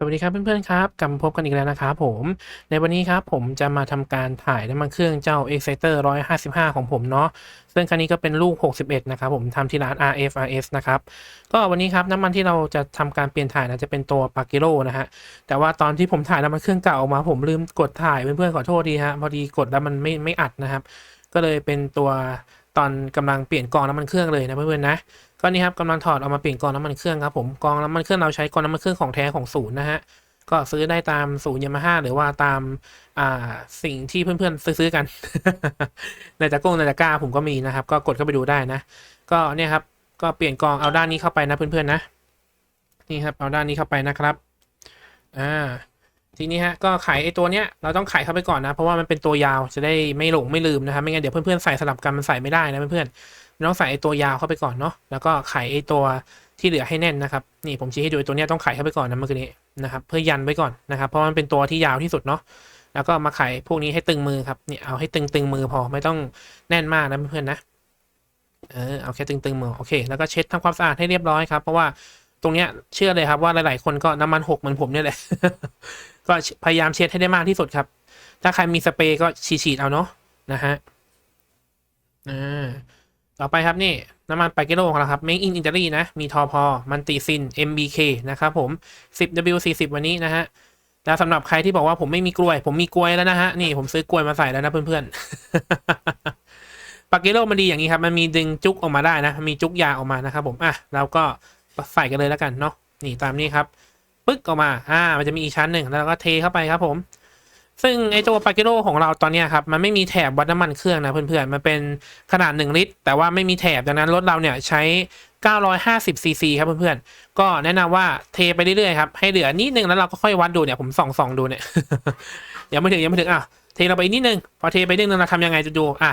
สวัสดีครับเพื่อนๆครับกลับมาพบกันอีกแล้วนะครับผม ในวันนี้ครับผมจะมาทำการถ่ายน้ำมันเครื่องเจ้า Exciter 155 ของผมเนาะซึ่งคันนี้ก็เป็นลูก 61 นะครับผมทำที่ร้าน RFRS นะครับก็วันนี้ครับน้ำมันที่เราจะทำการเปลี่ยนถ่ายนะจะเป็นตัว p a g i r o นะฮะแต่ว่าตอนที่ผมถ่ายน้ำมันเครื่องเก่าออกมาผมลืมกดถ่ายเพื่อนๆขอโทษทีฮะพอดีกดแล้วมันไม่ไม่อัดนะครับ ก็เลยเป็นตัวตอนกำลังเปลี่ยนกรองน้ำมันเครื่องเลยนะเพื่อนๆนะ ก็นี่ครับกำลังถอดออกมาเปลี่ยนกองน้ำมันเครื่องครับผมกองน้ำมันเครื่องเราใช้กองน้ำมันเครื่องของแท้ของศูนย์นะฮะก็ซื้อได้ตามศูนย์ยามาฮ่าหรือว่าตามอ่าสิ่งที่เพื่อนๆซื้อๆกัน ในตะกร้งในตะกร้าผมก็มีนะครับ ก็กดเข้าไปดูได้นะ ก็เนี่ยครับก็เปลี่ยนกองเอาด้านนี้เข้าไปนะเพื่อนๆนะ นี่ครับเอาด้านนี้เข้าไปนะครับอ่า ทีนี้ฮะก็ไขไอ้ตัวเนี้ยเราต้องไขเข้าไปก่อนนะ เพราะว่ามันเป็นตัวยาวจะได้ไม่หลงไม่ลืมนะครับไม่งั้นเดี๋ยวเพื่อนๆใส่สลับกันมันใส่ไม่ได้นะเพื่อนๆต้องใส่ไอ้ตัวยาวเข้าไปก่อนเนาะแล้วก็ไขไอ้ตัวที่เหลือให้แน่นนะครับนี่ผมชี้ให้ดูไอ้ตัวเนี้ยต้องไขเข้าไปก่อนนะเมื่อกี้นี้นะครับเพื่อยันไว้ก่อนนะครับเพราะมันเป็นตัวที่ยาวที่สุดเนาะแล้วก็มาไขพวกนี้ให้ตึงมือครับนี่เอาให้ตึงตึงมือพอไม่ต้องแน่นมากนะเพื่อนๆนะเออเอาแค่ตึงตึงมือโอเค แล้วก็เช็ดทำความสะอาดให้เรียบร้อยครับเพราะว่าตรงเนี้ยเชื่อเลยครับว่าหลายๆคนก็น้ำมันหกเหมือนผมเนี่ยแหละ ก็พยายามเช็ดให้ได้มากที่สุดครับ ถ้าใครมีสเปรย์ก็ฉีดๆเอาเนาะนะฮะอ่าต่อไปครับนี่น้ำมันไปเกโลของเราครับ Make in Italy นะ มีทอพอมันติซิน MBK นะครับผม 10W40 วันนี้นะฮะแล้วสำหรับใครที่บอกว่าผมไม่มีกลวย ผมมีกลวยแล้วนะฮะ นี่ผมซื้อกลวยมาใส่แล้วนะเพื่อนๆปาเกโลมันดีอย่างนี้ครับ มันมีดึงจุกออกมาได้นะ มีจุกยาออกมานะครับผม อะเราก็ใส่กันเลยแล้วกันเนาะ นี่ตามนี้ครับ ปึ๊กออกมาอ่ามันจะมีอีกชั้นหนึ่งแล้วเราก็เทเข้าไปครับผม ซึ่งไอตัวปาเกโ o ของเราตอนนี้ครับมันไม่มีแถบวัดน้ำมันเครื่องนะเพื่อนๆมันเป็นขนาด 1 ลิตร แต่ว่าไม่มีแถบดังนั้นรถเราเนี่ยใช้ 950ซีซีครับเพื่อนๆ ก็แนะนำว่าเทไปเรื่อยๆครับให้เหลือนิดนึงแล้วเราก็ค่อยวัดดูเนี่ยผมส่องส่องดูเนี่ยยังไม่ถึงยังไม่ถึงอะเทเราไปนิดนึงพอเทไปนิดนึงเราทำยังไงจะดูอะ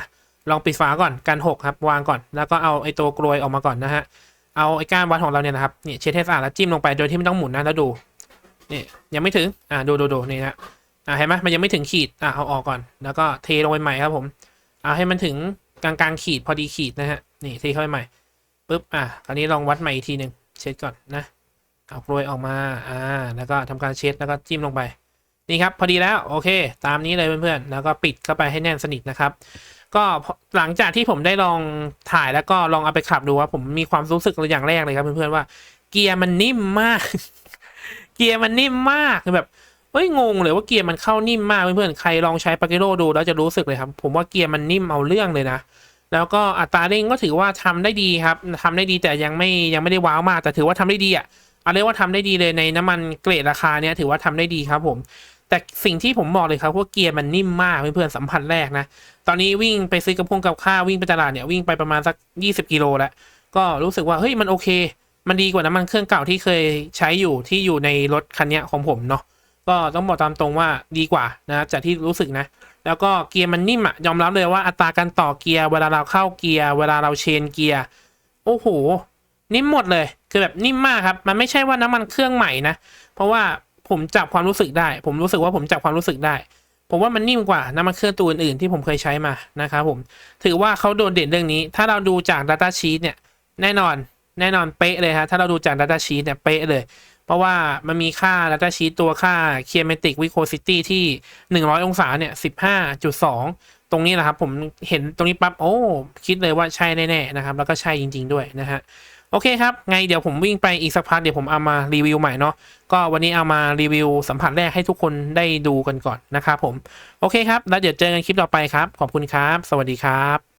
ลองปิดฝาก่อนกันหกครับวางก่อน แล้วก็เอาไอ้ตัวกลวยออกมาก่อนนะฮะ เอาไอ้ก้านวัดของเราเนี่ยนะครับเนี่ยเช็ดให้สะอาดแล้วจิ้มลงไปโดยที่ไม่ต้องหมุนนะแล้วดูนี่ยังไม่ถึงอะดูดูดูนี่นะอ่าเห็นไหมมันยังไม่ถึงขีดอ่าเอาออกก่อน แล้วก็เทลงไปใหม่ครับผมเอาให้มันถึงกลางกลางขีดพอดีขีดนะฮะนี่เทเข้าไปใหม่ปุ๊บอะคราวนี้ลองวัดใหม่อีกทีหนึ่งเช็ดก่อนนะเอากลวยออกมาอ่าแล้วก็ทำการเช็ดแล้วก็จิ้มลงไปนี่ครับพอดีแล้วโอเค ตามนี้เลยเพื่อนๆแล้วก็ปิดเข้าไปให้แน่นสนิทนะครับ ก็หลังจากที่ผมได้ลองถ่ายแล้วก็ลองเอาไปขับดูว่าผมมีความรู้สึกอย่างแรกเลยครับเพื่อนๆว่าเกียร์มันนิ่มมาก เกียร์มันนิ่มมากคือแบบเฮ้ยงงเลยว่าเกียร์มันเข้านิ่มมากเพื่อนๆใครลองใช้ปาเกโ o ดูแล้วจะรู้สึกเลยครับ ผมว่าเกียร์มันนิ่มเอาเรื่องเลยนะแล้วก็อัตราเร่งก็ถือว่าทำได้ดีครับทำได้ดีแต่ยังไม่ยังไม่ได้ว้าวมากแต่ถือว่าทำได้ดีอะเอาเรียกว่าทำได้ดีเลยในน้ำมันเกรดราคาเนี้ยถือว่าทำได้ดีครับผม แต่สิ่งที่ผมบอกเลยครับว่าเกียร์มันนิ่มมากเพื่อนๆสัมผัสแรกนะ ตอนนี้วิ่งไปซื้อกระพงกับข้าววิ่งไปตลาดเนี่ยวิ่งไปประมาณสัก 20 กิโลแล้ว ก็รู้สึกว่าเฮ้ยมันโอเค มันดีกว่าน้ำมันเครื่องเก่าที่เคยใช้อยู่ที่อยู่ในรถคันนี้ของผมเนาะก็ต้องบอกตามตรงว่าดีกว่านะจากที่รู้สึกนะ แล้วก็เกียร์มันนิ่มอะยอมรับเลยว่าอัตราการต่อเกียร์เวลาเราเข้าเกียร์เวลาเราเชนเกียร์โอ้โหนิ่มหมดเลย คือแบบนิ่มมากครับ มันไม่ใช่ว่าน้ำมันเครื่องใหม่นะ เพราะว่า ผมจับความรู้สึกได้ ผมรู้สึกว่าผมจับความรู้สึกได้ ผมว่ามันนิ่มกว่าน้ำมันเครื่องตัวอื่นๆที่ผมเคยใช้มานะครับผมถือว่าเขาโดดเด่นเรื่องนี้ ถ้าเราดูจาก Data Sheet เนี่ยแน่นอนแน่นอนเป๊ะเลยฮะถ้าเราดูจาก Data Sheet เนี่ยเป๊ะเลย เพราะว่ามันมีค่า Data Sheet ตัวค่า Kinematic Viscosity ที่ 100 องศาเนี่ย15.2 ตรงนี้แหละครับผมเห็นตรงนี้ปั๊บโอ้คิดเลยว่าใช่แน่ๆนะครับแล้วก็ใช่จริง ๆ ด้วยนะฮะ โอเคครับ ไงเดี๋ยวผมวิ่งไปอีกสักพักเดี๋ยวผมเอามารีวิวใหม่เนาะ ก็วันนี้เอามารีวิวสัมผัสแรกให้ทุกคนได้ดูกันก่อนนะครับผม โอเคครับ แล้วเดี๋ยวเจอกันคลิปต่อไปครับ ขอบคุณครับ สวัสดีครับ